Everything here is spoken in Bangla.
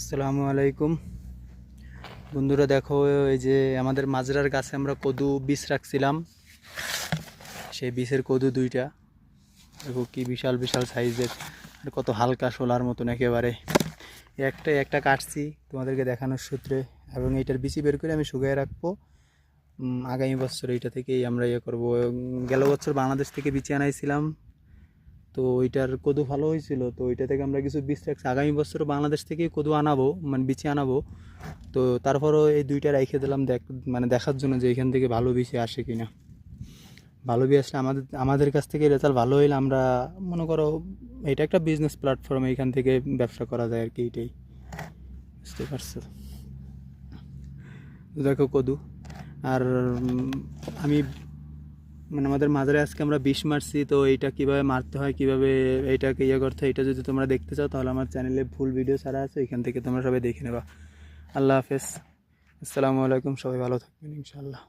আসসালামু আলাইকুম। বন্ধুরা, দেখো, এই যে আমাদের মাজরার গাছে আমরা কদু বীজ রাখছিলাম। সেই বীজের কদু দুইটা। দেখো, কি বিশাল বিশাল সাইজের। আর কত হালকা শোলার মতন একেবারে। একটা একটা কাটছি তোমাদেরকে দেখানোর সূত্রে। এবং এইটার বিচি বের করে আমি শুকিয়ে রাখব। আগামী বছর এইটা থেকেই আমরা ইয়ে করব। গেল বছর বাংলাদেশ থেকে বিচি আনাইছিলাম। তো ওইটার কদু ভালো হয়েছিল। তো ওইটা থেকে আমরা কিছু বীজ রাখছি আগামী বছর বাংলাদেশ থেকেই কদু আনাবো মানে বিচি আনাবো। তো তারপরও এই দুইটা রেখে দিলাম দেখ মানে দেখার জন্য যে এখান থেকে ভালো বিচি আসে কি না ভালো বীজ আসলে আমাদের আমাদের কাছ থেকে রেজাল্ট ভালো হইলে আমরা মনে করো এটা একটা বিজনেস প্ল্যাটফর্ম এখান থেকে ব্যবসা করা যায় আর কি এটাই। বুঝতে পারছ? দেখো কদু। আর আমি মানে আমাদের মাজারে আজকে আমরা বিষ মারছি, তো এইটা কীভাবে মারতে হয়, কীভাবে এইটাকে ইয়ে করতে হয় এটা যদি তোমরা দেখতে চাও, তাহলে আমার চ্যানেলে ফুল ভিডিও ছাড়া আছে, এখান থেকে তোমরা সবাই দেখে নেবা। আল্লাহ হাফেজ। আসসালামু আলাইকুম, সবাই ভালো থাকবেন, ইনশাআল্লাহ।